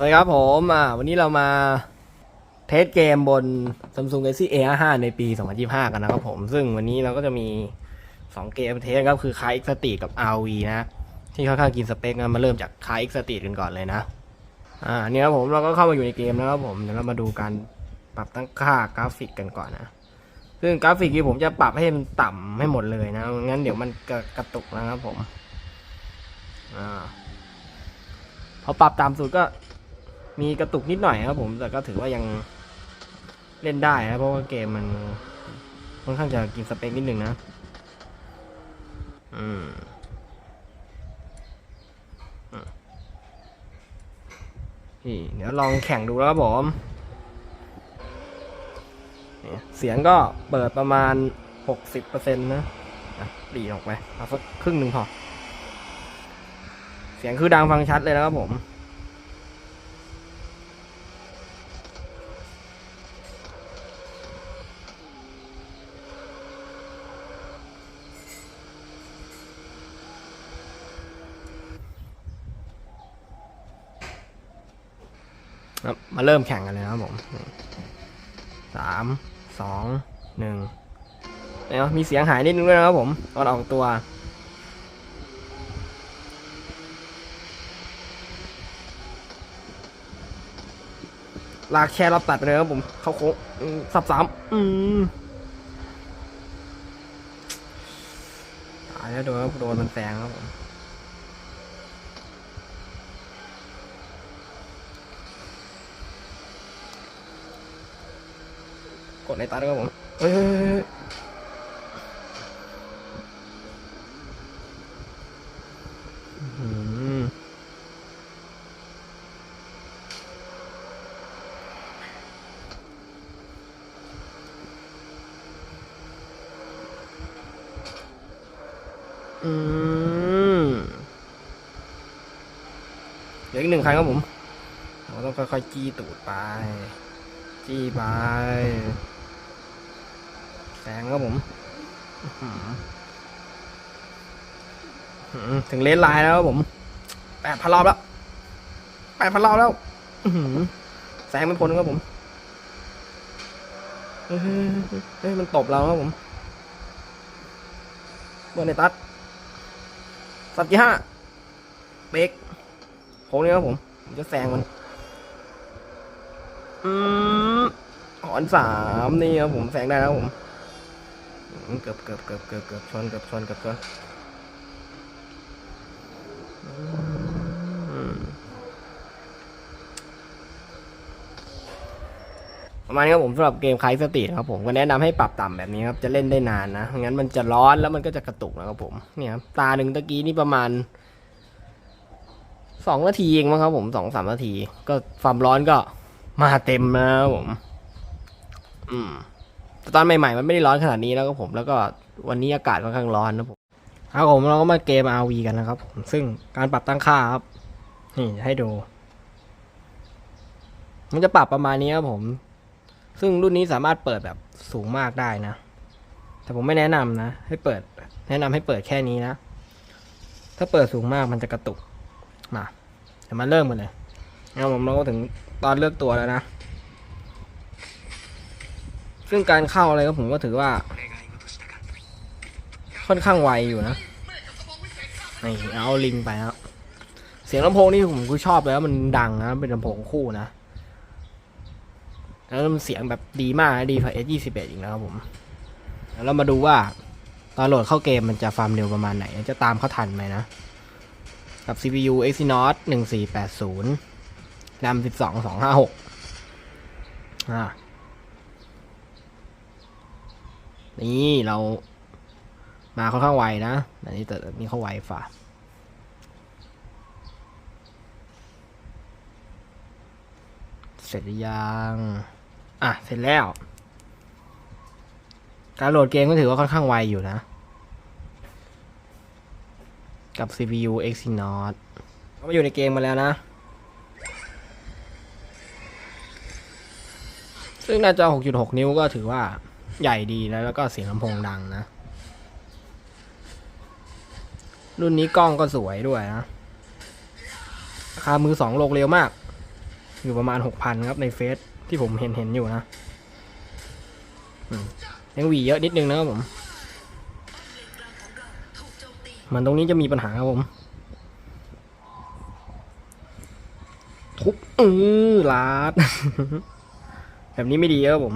สวัสดีครับผมอ่าวันนี้เรามาเทสเกมบน Samsung Galaxy A5 ในปี 2025 กันนะครับผม ซึ่งวันนี้เราก็จะมี 2 เกมเทสครับคือคาย X Street กับ RV นะ ที่ค่อนข้างกินสเปคนะมาเริ่มจากคาย X Street กันก่อนเลยนะ อ่านี่ครับผมเราก็เข้ามาอยู่ในเกมแล้วครับผมเดี๋ยวเรามาดูการปรับตั้งค่ากราฟิกกันก่อนนะ ซึ่งกราฟิกที่ผมจะปรับให้มันต่ำให้หมดเลยนะงั้นเดี๋ยวมันกระกระตุกนะครับผมอ่าพอปรับตามสุดก็ มีกระตุกนิดหน่อยครับผมแต่ก็ถือว่ายังเล่นได้นะเพราะว่าเกมมันค่อนข้างจะกินสเปคนิดหนึ่งนะ อืมอืมนี่เดี๋ยวลองแข่งดูแล้วครับผมนี่เสียงก็เปิดประมาณหกสิบเปอร์เซ็นต์นะอะดีออกไปเอาสักครึ่งหนึ่งพอ เสียงคือดังฟังชัดเลยนะครับผม มาเริ่มแข่งกันเลยนะครับผมสามสองหนึ่งเดี๋ยมีเสียงหายนิดนึงด้วยนะครับผมตอนออกตัวลากแค่รับตัดเลยครับผมเข้าโค้งสับสามอืมตายแล้วโดนโดนมันแซงครับผม ดในตัดครับผมเฮ้ยเฮ้ยเฮ้ยเฮ้ยอืมอืมเหลืออีกหนึ่งคันครับผม เราต้องค่อยๆจี้ตูดไป จี้ไป แสงครับผมถึงเลนไลน์แล้วครับผมแปดพันรอบแล้วแปดพันรอบแล้วแสงไม่พ้นครับผมเฮ้ยมันตบเราครับผมเบอร์ในตัดสัตว์ที่ห้าเบรกโค้งนี้ครับผมผมจะแซงมันอืมหอนสามนี่ครับผมแซงได้แล้วผม เกือบเกือบเกือบเกือบเกือบชนเกือบชนเกือบชนประมาณนี้ครับผมสำหรับเกมคลายสติครับผมก็แนะนำให้ปรับต่ำแบบนี้ครับจะเล่นได้นานนะไม่งั้นมันจะร้อนแล้วมันก็จะกระตุกนะครับผมเนี่ยครับตาหนึ่งตะกี้นี่ประมาณสองนาทีเองมั้งครับผมสองสามนาที ก็ความร้อนก็มาเต็มนะครับผม อืม แต่ตอนใหม่ๆมันไม่ได้ร้อนขนาดนี้แล้วก็ผม แล้วก็วันนี้อากาศค่อนข้างร้อนนะผมครับผมเราก็มาเกม RV กันนะครับผมซึ่งการปรับตั้งค่าครับ นี่ให้ดู มันจะปรับประมาณนี้ครับผม ซึ่งรุ่นนี้สามารถเปิดแบบสูงมากได้นะ แต่ผมไม่แนะนำนะ ให้เปิด แนะนำให้เปิดแค่นี้นะ ถ้าเปิดสูงมากมันจะกระตุก มาเดี๋ยวมาเริ่มกันเลยเอาผมเราก็ถึงตอนเลือกตัวแล้วนะ ซึ่งการเข้าอะไรก็ผมก็ถือว่า ค่อนข้างไวอยู่นะนี่เอาลิงไปครับเสียงลำโพงนี่ผมก็ชอบเลยว่ามันดังนะเป็นลำโพงคู่นะแล้วมันเสียงแบบดีมากดีกว่า S21 อีกนะครับผมแล้วเรามาดูว่าตอนโหลดเข้าเกมมันจะฟาร์มเร็วประมาณไหน จะตามเขาทันไหมนะ กับ CPU Exynos 1480 RAM 12 256อ่า นี่เรามาค่อนข้างไวนะอันนี้แต่นนี้เขาไวฝ่าเสร็จหรือยัง อะ เสร็จแล้ว การโหลดเกมก็ถือว่าค่อนข้างไวอยู่นะ กับ CPU Exynos ก็มาอยู่ในเกมมาแล้วนะ ซึ่งหน้าจอ 6.6 นิ้วก็ถือว่า ใหญ่ดีแล้วแล้วก็เสียงลำโพงดังนะ รุ่นนี้กล้องก็สวยด้วยนะราคามือสองโลกเร็วมาก อยู่ประมาณหกพันครับในเฟซที่ผมเห็นเห็นอยู่นะยังหวีเยอะนิดนึงนะครับผม มันตรงนี้จะมีปัญหาครับผม ทุบเออลาด แบบนี้ไม่ดีครับผม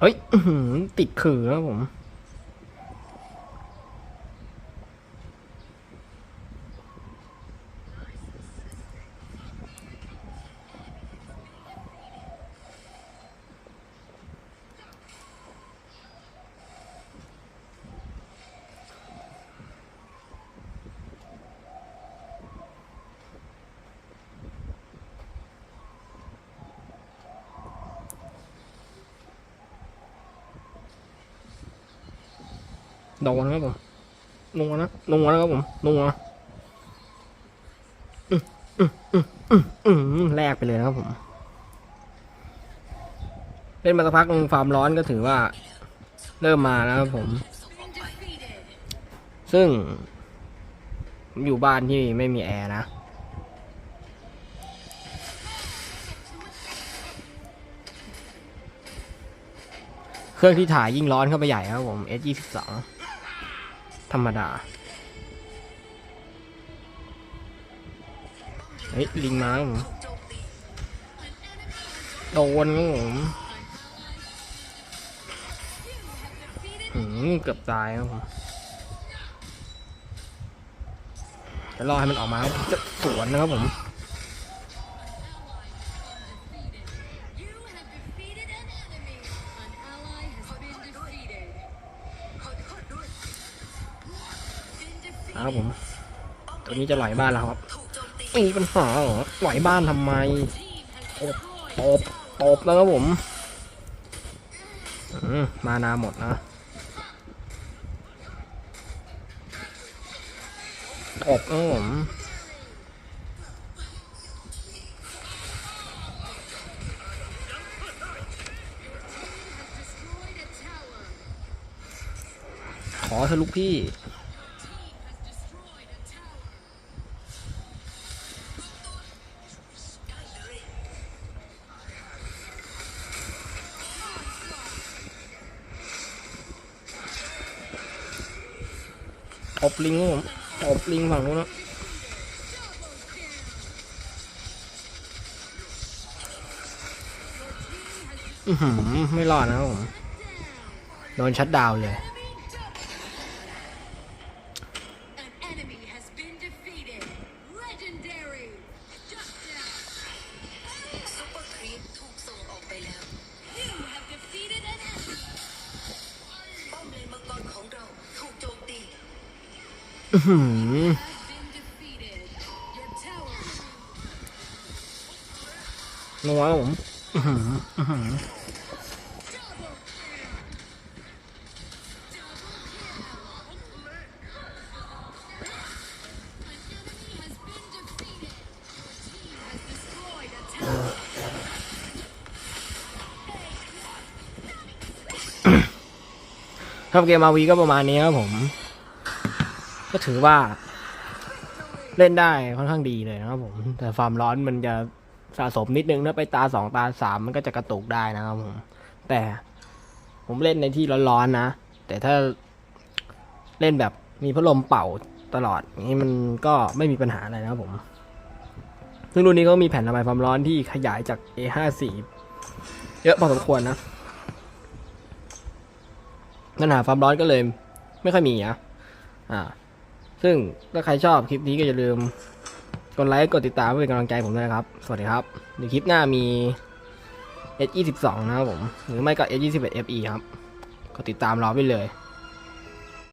เฮ้ยติดขื่อครับผม โดนะครับผมนัวนะนัวนะครับผมนัวอืมอืมอืมอืมอืมแลกไปเลยนะครับผม เล่นมาสักพักหนึงความร้อนก็ถือว่า เริ่มมานะครับผม ซึ่งผมอยู่บ้านที่ไม่มีแอร์นะเครื่องที่ถ่ายยิ่งร้อนเข้าไปใหญ่ครับผม S ยี่สิบสอง ธรรมดาเฮ้ยลิงมาผมโดนครับผมหืมเกือบตายครับผมจะรอให้มันออกมาจะสวนนะครับผม ครับผมตัวนี้จะไหลบ้านแล้วครับมีปัญหาหรอไหลบ้านทำไมตบตบตบแล้วครับผมมานาหมดนะตบครับผมขอเถอะลูกพี่ อบลิงครับผมอบลิงฝั่งนู้นนะอือหือไม่รอดนะผม โดนชัดดาวเลย นัวผมครับเกมมาวีก็ประมาณนี้ครับผม ก็ถือว่า เล่นได้ค่อนข้างดีเลยนะครับผม แต่ความร้อนมันจะสะสมนิดนึงถ้าไปตาสองตาสามมันก็จะกระตุกได้นะครับผม แต่ผมเล่นในที่ร้อนๆนะ แต่ถ้าเล่นแบบมีพัดลมเป่าตลอดอย่างนี้มันก็ไม่มีปัญหาอะไรนะครับผม ซึ่งรุ่นนี้ก็มีแผ่นระบายความร้อนที่ขยายจาก A54 เยอะพอสมควรนะปัญหาความร้อนก็เลย ไม่ค่อยมีอะอ่า ซึ่งถ้าใครชอบคลิปนี้ก็อย่าลืมกดไลค์กดติดตามเพื่อเป็นกำลังใจผมด้วยนะครับ สวัสดีครับในคลิปหน้ามี S22 นะครับผม หรือไม่ก็ S21 FE ครับกดติดตามรอไปเลย